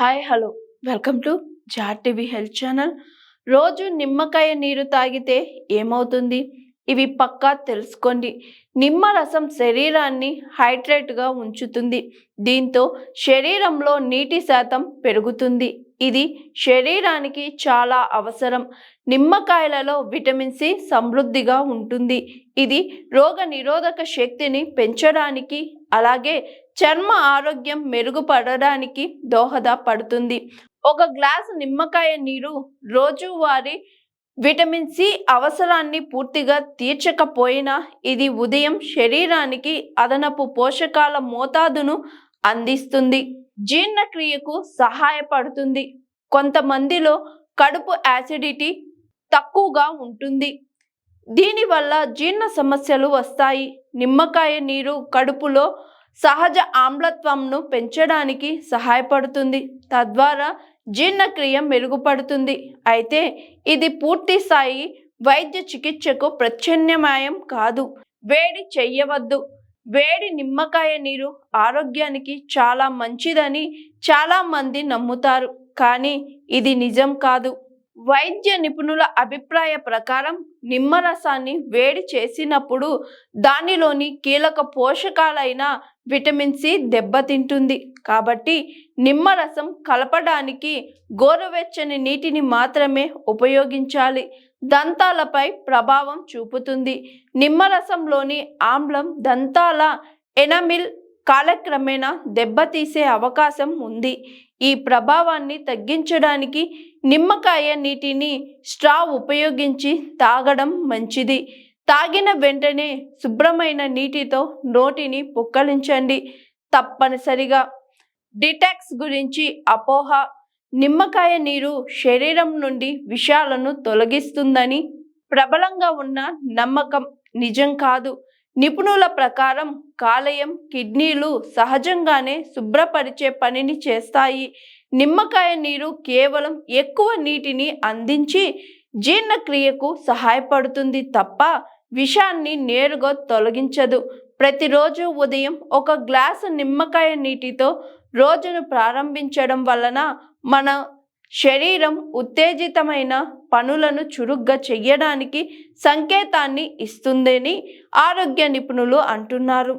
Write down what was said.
Hi hello. Welcome to జార్ TV health channel. రోజు నిమ్మకాయ నీరు తాగితే ఏమవుతుంది? ఇవి పక్కా తెలుసుకోండి. నిమ్మ రసం శరీరాన్ని హైడ్రేట్గా ఉంచుతుంది. దీంతో శరీరంలో నీటి శాతం పెరుగుతుంది. ఇది శరీరానికి చాలా అవసరం. నిమ్మకాయలలో విటమిన్ సి సమృద్ధిగా ఉంటుంది. ఇది రోగ నిరోధక శక్తిని పెంచడానికి అలాగే చర్మ ఆరోగ్యం మెరుగుపడడానికి దోహదపడుతుంది ఒక గ్లాసు నిమ్మకాయ నీరు రోజువారీ విటమిన్ సి అవసరాన్ని పూర్తిగా తీర్చకపోయినా ఇది ఉదయం శరీరానికి అదనపు పోషకాల మోతాదును అందిస్తుంది. జీర్ణక్రియకు సహాయపడుతుంది. కొంతమందిలో కడుపు యాసిడిటీ తక్కువగా ఉంటుంది. దీనివల్ల జీర్ణ సమస్యలు వస్తాయి. నిమ్మకాయ నీరు కడుపులో సహజ ఆమ్లత్వంను పెంచడానికి సహాయపడుతుంది. తద్వారా జీర్ణక్రియ మెరుగుపడుతుంది. అయితే ఇది పూర్తి స్థాయి వైద్య చికిత్సకు ప్రత్యామ్నాయం కాదు. వేడి చెయ్యవద్దు వేడి నిమ్మకాయ నీరు ఆరోగ్యానికి చాలా మంచిదని చాలామంది నమ్ముతారు. కానీ ఇది నిజం కాదు. వైద్య నిపుణుల అభిప్రాయ ప్రకారం నిమ్మరసాన్ని వేడి చేసినప్పుడు దానిలోని కీలక పోషకాలైన విటమిన్ సి దెబ్బతింటుంది. కాబట్టి నిమ్మరసం కలపడానికి గోరువెచ్చని నీటిని మాత్రమే ఉపయోగించాలి. దంతాలపై ప్రభావం చూపుతుంది. నిమ్మరసంలోని ఆమ్లం దంతాల ఎనమిల్ కాలక్రమేణా దెబ్బతీసే అవకాశం ఉంది. ఈ ప్రభావాన్ని తగ్గించడానికి నిమ్మకాయ నీటిని స్ట్రా ఉపయోగించి తాగడం మంచిది. తాగిన వెంటనే శుభ్రమైన నీటితో నోటిని పుక్కలించండి. తప్పనిసరిగా. డిటాక్స్ గురించి అపోహ నిమ్మకాయ నీరు శరీరం నుండి విషాలను తొలగిస్తుందని ప్రబలంగా ఉన్న నమ్మకం నిజం కాదు. నిపుణుల ప్రకారం కాలేయం కిడ్నీలు సహజంగానే శుభ్రపరిచే పనిని చేస్తాయి. నిమ్మకాయ నీరు కేవలం ఎక్కువ నీటిని అందించి జీర్ణక్రియకు సహాయపడుతుంది తప్ప విషాన్ని నేరుగా తొలగించదు. ప్రతిరోజు ఉదయం ఒక గ్లాసు నిమ్మకాయ నీటితో రోజును ప్రారంభించడం వలన మన శరీరం ఉత్తేజితమైన పనులను చురుగ్గా చెయ్యడానికి సంకేతాన్ని ఇస్తుందని ఆరోగ్య నిపుణులు అంటున్నారు.